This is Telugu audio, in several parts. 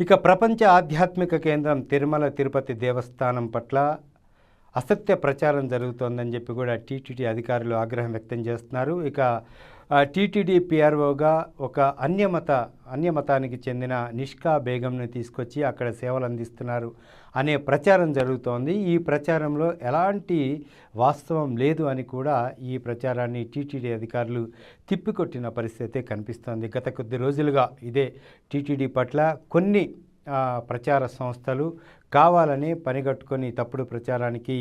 ఇక ప్రపంచ ఆధ్యాత్మిక కేంద్రం తిరుమల తిరుపతి దేవస్థానం పట్ల అసత్య ప్రచారం జరుగుతోందని చెప్పి కూడా టీటీడీ అధికారులు ఆగ్రహం వ్యక్తం చేస్తున్నారు. ఇక టీటీడీ పిఆర్ఓగా ఒక అన్యమత అన్యమతానికి చెందిన నిష్కా బేగంని తీసుకొచ్చి అక్కడ సేవలు అందిస్తున్నారు అనే ప్రచారం జరుగుతోంది. ఈ ప్రచారంలో ఎలాంటి వాస్తవం లేదు అని కూడా ఈ ప్రచారాన్ని టీటీడీ అధికారులు తిప్పికొట్టిన పరిస్థితి కనిపిస్తోంది. గత కొద్ది రోజులుగా ఇదే టీటీడీ పట్ల కొన్ని ప్రచార సంస్థలు కావాలని పనిగట్టుకొని తప్పుడు ప్రచారానికి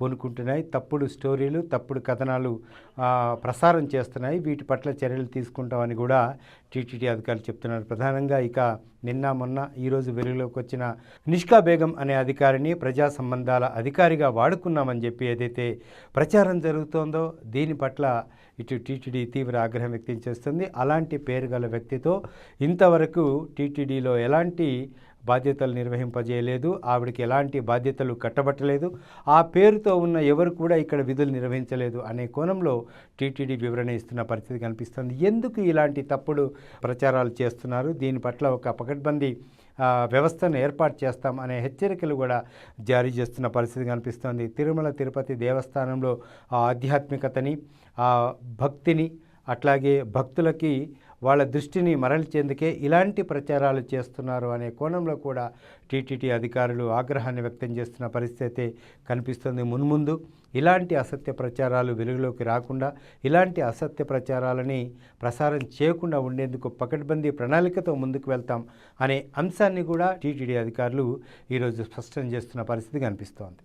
పూనుకుంటున్నాయి. తప్పుడు స్టోరీలు తప్పుడు కథనాలు ప్రసారం చేస్తున్నాయి. వీటి పట్ల చర్యలు తీసుకుంటామని కూడా టీటీడీ అధికారులు చెప్తున్నారు. ప్రధానంగా ఇక నిన్న మొన్న ఈరోజు వెలుగులోకి వచ్చిన నిష్కా బేగం అనే అధికారిని ప్రజా సంబంధాల అధికారిగా వాడుకున్నామని చెప్పి ఏదైతే ప్రచారం జరుగుతోందో దీని పట్ల ఇటు టీటీడీ తీవ్ర ఆగ్రహం వ్యక్తం చేస్తుంది. అలాంటి పేరు గల వ్యక్తితో ఇంతవరకు టీటీడీలో ఎలాంటి బాధ్యతలు నిర్వహింపజేయలేదు. ఆవిడకి ఎలాంటి బాధ్యతలు కట్టబట్టలేదు. ఆ పేరుతో ఉన్న ఎవరు కూడా ఇక్కడ విధులు నిర్వహించలేదు అనే కోణంలో టీటీడీ వివరణ ఇస్తున్న పరిస్థితి కనిపిస్తుంది. ఎందుకు ఇలాంటి తప్పుడు ప్రచారాలు చేస్తున్నారు? దీని పట్ల ఒక పకడ్బందీ వ్యవస్థను ఏర్పాటు చేస్తాం అనే హెచ్చరికలు కూడా జారీ చేస్తున్న పరిస్థితి కనిపిస్తోంది. తిరుమల తిరుపతి దేవస్థానంలో ఆధ్యాత్మికతని ఆ భక్తిని అట్లాగే భక్తులకి వాళ్ళ దృష్టిని మరల్చేందుకే ఇలాంటి ప్రచారాలు చేస్తున్నారు అనే కోణంలో కూడా టీటీడీ అధికారులు ఆగ్రహాన్ని వ్యక్తం చేస్తున్న పరిస్థితి కనిపిస్తుంది మున్ముందు. ఇలాంటి అసత్య ప్రచారాలు వెలుగులోకి రాకుండా ఇలాంటి అసత్య ప్రచారాలని ప్రసారం చేయకుండా ఉండేందుకు పకడ్బందీ ప్రణాళికతో ముందుకు వెళ్తాం అనే అంశాన్ని కూడా టీటీడీ అధికారులు ఈరోజు స్పష్టం చేస్తున్న పరిస్థితి కనిపిస్తోంది.